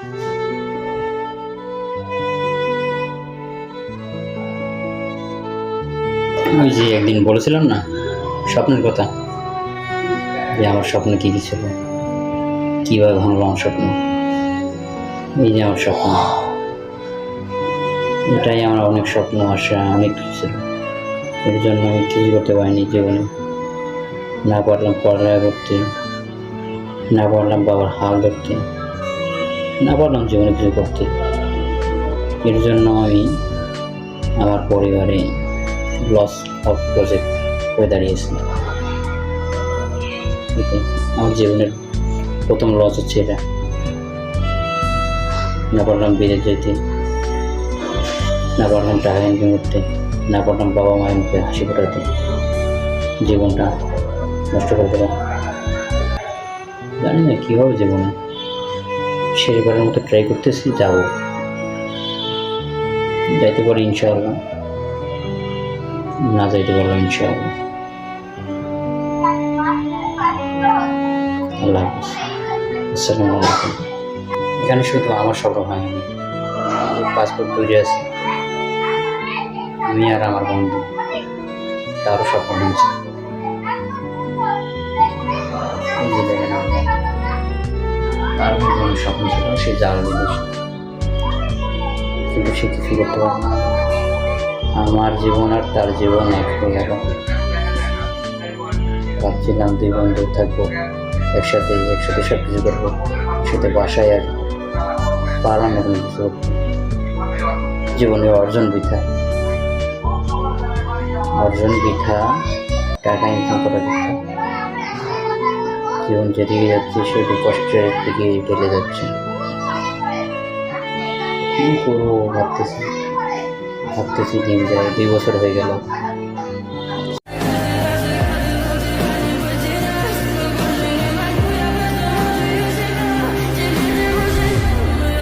ওই যে একদিন বলেছিলাম না, স্বপ্নের কথা, যে আমার স্বপ্ন কী কী ছিল, কীভাবে ভাঙলো আমার স্বপ্ন, এই যে আমার স্বপ্ন। এটাই আমার অনেক স্বপ্ন আশা অনেক কিছু ছিল। এর জন্য আমি কিছু করতে পারিনি জীবনে। না পারলাম পড়ালেখা করতে, না পারলাম বাবার হাল ধরতে। না পারলাম জীবনে কিছু করতে। এর জন্য আমি আমার পরিবারে লস অফ প্রজেক্ট হয়ে দাঁড়িয়েছে। আমার জীবনের প্রথম লস হচ্ছে এটা। না পারলাম বিদেশ যেতে না পারলাম টাকা ইনকাম করতে না পারলাম বাবা মায়ের মুখে হাসি ফোটাতে, জীবনটা নষ্ট করে দিলাম জানি না কী হবে জীবনে শেষবারের মতো ট্রাই করতেছি, যাব। যাইতে পারি ইনশাআল্লাহ। না যাইতে পারলাম ইনশাআল্লাহ। আল্লাহ এখানে শুধু আমার স্বপ্ন হয়নি পাসপোর্ট তৈরি আছে। আমি আর আমার বন্ধু। তারও স্বপ্ন হয়েছে। তার জীবনের স্বপ্ন ছিল, সে যাওয়ার বিদেশ কিন্তু সে কিছুই করতে পারে না। আমার জীবন আর তার জীবন এক হয়ে গেল। ভাবছিলাম দুই বন্ধু থাকব, একসাথে একসাথে সব কিছু করব, একসাথে বাসায় আর পারলাম না কোনো কিছু। জীবনে অর্জন বৃথা। অর্জন বৃথা, টাকা ইনকাম করা বৃথা। জীবন যেদিকে যাচ্ছে সেটি কষ্টের দিকে ঢেলে যাচ্ছে। কী করব ভাবতেছি। ভাবতেছি দিন যায়, দুই বছর হয়ে গেল।